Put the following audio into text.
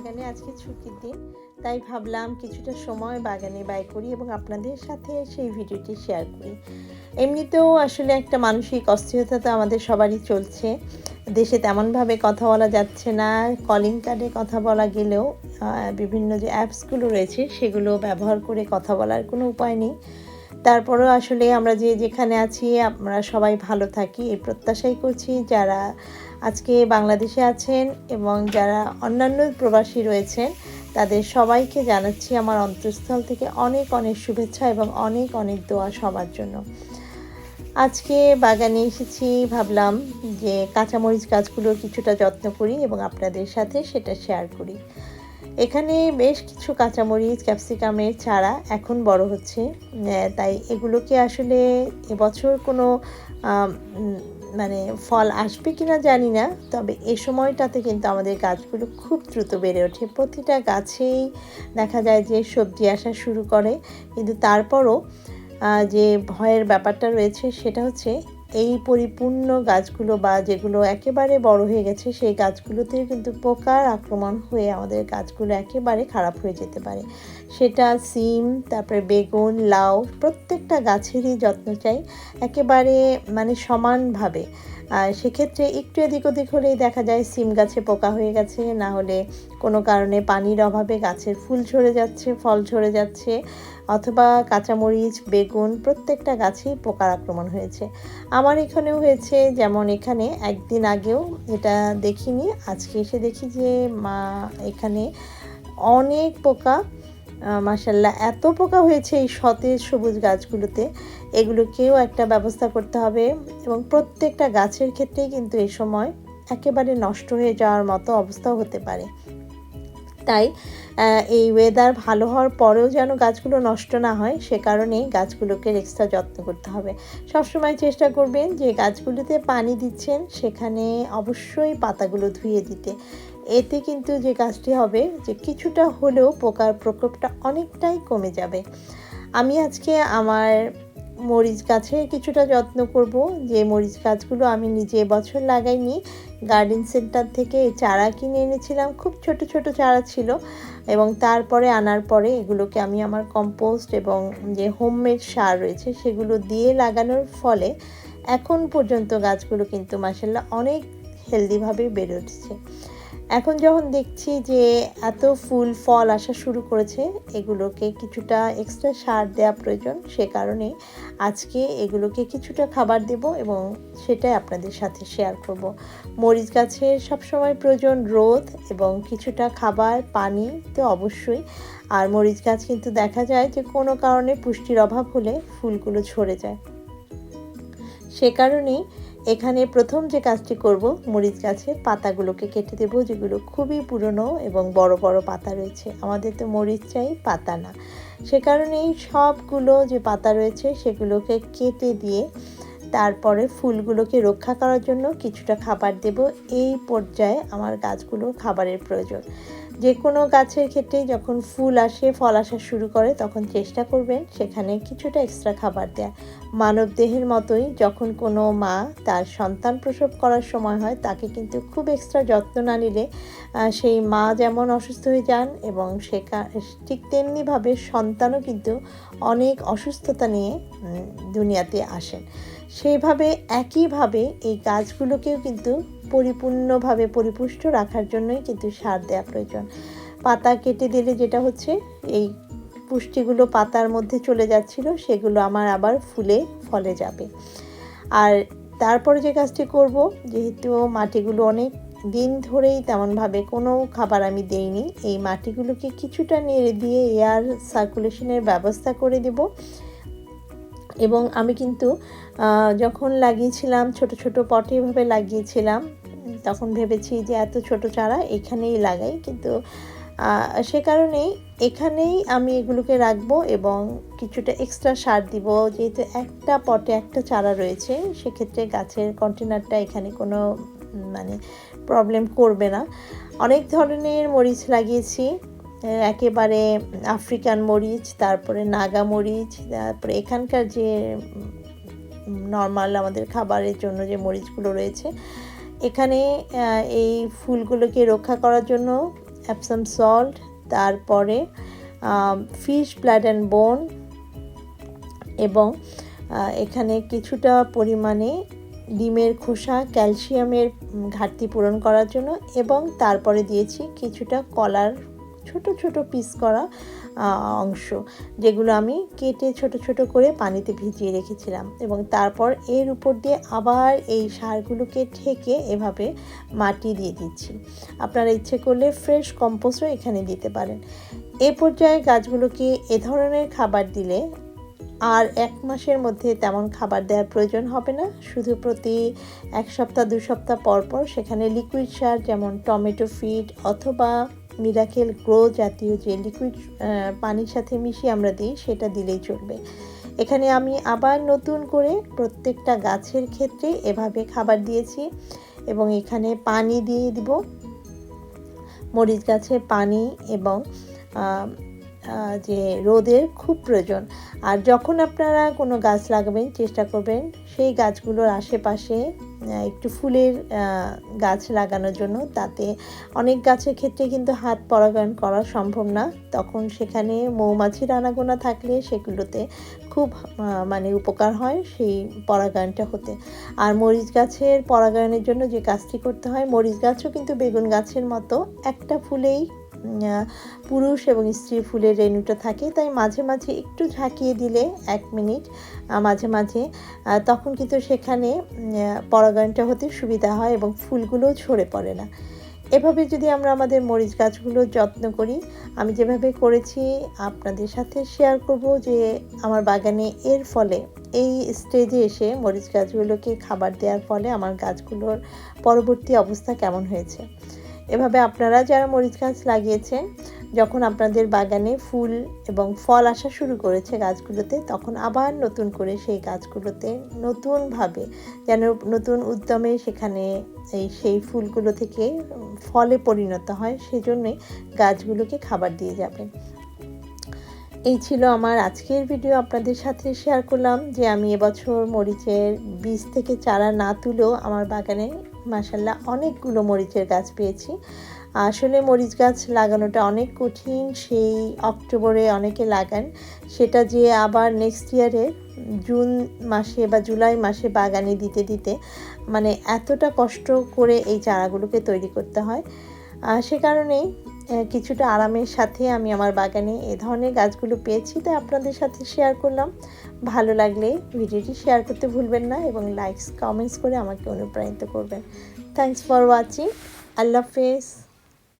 বাগানে আজকে ছুটির দিন, তাই ভাবলাম কিছুটা সময় বাগানে ব্যয় করি এবং আপনাদের সাথে সেই ভিডিওটি শেয়ার করি। এমনিতেও আসলে একটা মানসিক অস্থিরতা তো আমাদের সবারই চলছে। দেশে তেমনভাবে কথা বলা যাচ্ছে না কলিং কার্ডে কথা বলা গেলেও বিভিন্ন যে অ্যাপসগুলো রয়েছে, সেগুলো ব্যবহার করে কথা বলার কোনো উপায় নেই। তারপরেও আসলে আমরা যে যেখানে আছি, আমরা সবাই ভালো থাকি। এই প্রত্যাশাই করছি যারা আজকে বাংলাদেশে আছেন এবং যারা অন্যান্য প্রবাসী রয়েছেন, তাদের সবাইকে জানাচ্ছি আমার অন্তঃস্থল থেকে অনেক অনেক শুভেচ্ছা এবং অনেক অনেক দোয়া সবার জন্য। আজকে বাগানে এসেছি, ভাবলাম যে কাঁচামরিচ গাছগুলোর কিছুটা যত্ন করি এবং আপনাদের সাথে সেটা শেয়ার করি। এখানে বেশ কিছু কাঁচামরিচ, ক্যাপসিকামের চারা এখন বড় হচ্ছে। তাই এগুলোকে আসলে এবছর কোনো মানে ফল আসবে কিনা জানি না, তবে এ সময়টাতে কিন্তু আমাদের গাছগুলো খুব দ্রুত বেড়ে ওঠে। প্রতিটা গাছেই দেখা যায় যে সবজি আসা শুরু করে। কিন্তু তারপরও যে ভয়ের ব্যাপারটা রয়েছে সেটা হচ্ছে এই পরিপূর্ণ গাছগুলো বা যেগুলো একেবারে বড় হয়ে গেছে, সেই গাছগুলোতে কিন্তু পোকার আক্রমণ হয়ে আমাদের গাছগুলো একেবারে খারাপ হয়ে যেতে পারে। সেটা সিম, তারপরে বেগুন, লাউ, প্রত্যেকটা গাছেরই যত্ন চাই, একেবারে মানে সমানভাবে। সেক্ষেত্রে একটু এদিক ওদিক হলেই দেখা যায় সিম গাছে পোকা হয়ে গেছে, না হলে কোনো কারণে পানির অভাবে গাছের ফুল ঝরে যাচ্ছে, ফল ঝরে যাচ্ছে। অথবা কাঁচামরিচ, বেগুন, প্রত্যেকটা গাছেই পোকার আক্রমণ হয়েছে। আমার এখানেও হয়েছে, যেমন এখানে একদিন আগেও এটা দেখিনি। আজকে এসে দেখি যে মা এখানে অনেক পোকা মাসাল্লাহ এত পোকা হয়েছে এই সতেজ সবুজ গাছগুলোতে। এগুলোকেও একটা ব্যবস্থা করতে হবে এবং প্রত্যেকটা গাছের ক্ষেত্রেই কিন্তু এই সময় একেবারে নষ্ট হয়ে যাওয়ার মতো অবস্থাও হতে পারে। তাই এই ওয়েদার ভালো হওয়ার পরেও যেন গাছগুলো নষ্ট না হয়, সে কারণে গাছগুলোকে এক্সট্রা যত্ন করতে হবে। সবসময় চেষ্টা করবেন যে গাছগুলোতে পানি দিচ্ছেন, সেখানে অবশ্যই পাতাগুলো ধুয়ে দিতে। এতে কিন্তু যে গাছটি হবে, যে কিছুটা হলেও পোকার প্রকোপটা অনেকটাই কমে যাবে। আমি আজকে আমার মরিচ গাছের কিছুটা যত্ন করব। যে মরিচ গাছগুলো আমি নিজে এবছর লাগাইনি গার্ডেন সেন্টার থেকে চারা কিনে এনেছিলাম। খুব ছোট ছোট চারা ছিল এবং তারপরে আনার পরে এগুলোকে আমি আমার কম্পোস্ট এবং যে হোমমেড সার রয়েছে সেগুলো দিয়ে লাগানোর ফলে এখন পর্যন্ত গাছগুলো কিন্তু মাসাল্লাহ অনেক হেলদিভাবে বেড়ে উঠছে। এখন যখন দেখছি যে এত ফুল, ফল আসা শুরু করেছে, এগুলোকে কিছুটা এক্সট্রা সার দেওয়া প্রয়োজন, সে কারণে আজকে এগুলোকে কিছুটা খাবার দেব এবং সেটাই আপনাদের সাথে শেয়ার করব। মরিচ গাছের সবসময় প্রয়োজন রোদ এবং কিছুটা খাবার, পানি তো অবশ্যই। আর মরিচ গাছ কিন্তু দেখা যায় যে কোনো কারণে পুষ্টির অভাব হলে ফুলগুলো ঝরে যায়। সে কারণেই এখানে প্রথম যে কাজটি করব, মরিচ গাছের পাতাগুলোকে কেটে দেবো, যেগুলো খুবই পুরনো এবং বড় বড় পাতা রয়েছে। আমাদের তো মরিচ চাই, পাতা না। সে কারণেই সবগুলো যে পাতা রয়েছে, সেগুলোকে কেটে দিয়ে তারপরে ফুলগুলোকে রক্ষা করার জন্য কিছুটা খাবার দেব। এই পর্যায়ে আমার গাছগুলো খাবারের প্রয়োজন। যে কোনো গাছের ক্ষেত্রে যখন ফুল আসে, ফল আসা শুরু করে, তখন চেষ্টা করবেন সেখানে কিছুটা এক্সট্রা খাবার দেয়া। মানব দেহের মতোই যখন কোনো মা তার সন্তান প্রসব করার সময় হয়, তাকে কিন্তু খুব এক্সট্রা যত্ন না নিলে সেই মা যেমন অসুস্থ হয়ে যান এবং সে ঠিক তেমনিভাবে সন্তানও কিন্তু অনেক অসুস্থতা নিয়ে দুনিয়াতে আসেন। সেইভাবে, একইভাবে এই গাছগুলোকেও কিন্তু পরিপূর্ণভাবে পরিপুষ্ট রাখার জন্যই কিন্তু সার দেওয়া প্রয়োজন। পাতা কেটে দিলে যেটা হচ্ছে, এই পুষ্টিগুলো পাতার মধ্যে চলে যাচ্ছিল, সেগুলো আমার আবার ফুলে ফলে যাবে। আর তারপরে যে কাজটি করব, যেহেতু মাটিগুলো অনেক দিন ধরেই তেমনভাবে কোনো খাবার আমি দেইনি, এই মাটিগুলোকে কিছুটা নেড়ে দিয়ে এয়ার সার্কুলেশনের ব্যবস্থা করে দেব। এবং আমি কিন্তু যখন লাগিয়েছিলাম, ছোট ছোট পটে এভাবে লাগিয়েছিলাম তখন ভেবেছি যে এত ছোট চারা এখানেই লাগাই, কিন্তু সে কারণেই এখানেই আমি এগুলোকে রাখব এবং কিছুটা এক্সট্রা সার দিব। যেহেতু একটা পটে একটা চারা রয়েছে, সেক্ষেত্রে গাছের কন্টেনারটা এখানে কোনো মানে প্রবলেম করবে না। অনেক ধরনের মরিচ লাগিয়েছি একেবারে আফ্রিকান মরিচ, তারপরে নাগা মরিচ, তারপরে এখানকার যে নর্মাল আমাদের খাবারের জন্য যে মরিচগুলো রয়েছে এখানে এই ফুলগুলোকে রক্ষা করার জন্য অ্যাপসাম সল্ট তারপরে ফিশ ব্লাড অ্যান্ড বোন এবং এখানে কিছুটা পরিমাণে ডিমের খোসা ক্যালসিয়ামের ঘাটতি পূরণ করার জন্য, এবং তারপরে দিয়েছি কিছুটা কলার ছোট ছোট পিস করা অংশ, যেগুলো আমি কেটে ছোট ছোট করে পানিতে ভিজিয়ে রেখেছিলাম এবং তারপর এর উপর দিয়ে আবার এই সারগুলোকে ঠেকে এভাবে মাটি দিয়ে দিচ্ছি। আপনারা ইচ্ছে করলে ফ্রেশ কম্পোস্টও এখানে দিতে পারেন। এ পর্যায়ে গাছগুলোকে এ ধরনের খাবার দিলে আর এক মাসের মধ্যে তেমন খাবার দেওয়ার প্রয়োজন হবে না। শুধু প্রতি এক সপ্তাহ, দু সপ্তাহ পর পর সেখানে লিকুইড সার যেমন টমেটো ফিড অথবা মিরাকেল গ্রো জাতীয় যে লিকুইড পানির সাথে মিশিয়ে আমরা দিই, সেটা দিলেই চলবে। এখানে আমি আবার নতুন করে প্রত্যেকটা গাছের ক্ষেত্রে এভাবে খাবার দিয়েছি এবং এখানে পানি দিয়ে দিব। মরিচ গাছে পানি এবং যে রোদের খুব প্রয়োজন। আর যখন আপনারা কোনো গাছ লাগাবেন, চেষ্টা করবেন সেই গাছগুলোর আশেপাশে একটু ফুলের গাছ লাগানোর জন্য। তাতে অনেক গাছের ক্ষেত্রে কিন্তু হাত পরাগায়ন করা সম্ভব না। তখন সেখানে মৌমাছির আনাগোনা থাকলে সেগুলোতে খুব মানে উপকার হয় সেই পরাগায়নটা হতে। আর মরিচ গাছের পরাগায়নের জন্য যে কাজটি করতে হয়, মরিচ গাছও কিন্তু বেগুন গাছের মতো একটা ফুলেই পুরুষ এবং স্ত্রী ফুলের রেণুটা থাকে, তাই মাঝে মাঝে একটু ঝাঁকিয়ে দিলে এক মিনিট মাঝে মাঝে তখন কিন্তু সেখানে পরাগায়নটা হতে সুবিধা হয় এবং ফুলগুলোও ঝরে পড়ে না। এভাবে যদি আমরা আমাদের মরিচ গাছগুলোর যত্ন করি, আমি যেভাবে করেছি আপনাদের সাথে শেয়ার করব যে আমার বাগানে এর ফলে, এই স্টেজে এসে মরিচ গাছগুলোকে খাবার দেওয়ার ফলে আমার গাছগুলোর পরবর্তী অবস্থা কেমন হয়েছে। এভাবে আপনারা যারা মরিচ গাছ লাগিয়েছেন, যখন আপনাদের বাগানে ফুল এবং ফল আসা শুরু করেছে গাছগুলোতে, তখন আবার নতুন করে সেই গাছগুলোতে নতুনভাবে যেন নতুন উদ্যমে সেখানে এই সেই ফুলগুলো থেকে ফলে পরিণত হয়, সেজন্যই গাছগুলোকে খাবার দিয়ে যাবেন এই ছিল আমার আজকের ভিডিও। আপনাদের সাথে শেয়ার করলাম যে আমি এবছর মরিচের বীজ থেকে চারা না তুলেও আমার বাগানে মাসাল্লাহ অনেকগুলো মরিচের গাছ পেয়েছি। আসলে মরিচ গাছ লাগানোটা অনেক কঠিন, সেই অক্টোবরে অনেকে লাগান। সেটা যে আবার নেক্সট ইয়ারে জুন মাসে বা জুলাই মাসে বাগানে দিতে দিতে মানে এতটা কষ্ট করে এই চারাগুলোকে তৈরি করতে হয়। সে কারণেই কিছুটা আরামের সাথে আমি আমার বাগানে এ ধরনের গাছগুলো পেয়েছি, তাই আপনাদের সাথে শেয়ার করলাম। ভালো লাগলে ভিডিওটি শেয়ার করতে ভুলবেন না এবং লাইকস কমেন্টস করে আমাকে অনুপ্রাণিত করবেন। থ্যাংকস ফর ওয়াচিং আল্লাহ হাফেজ।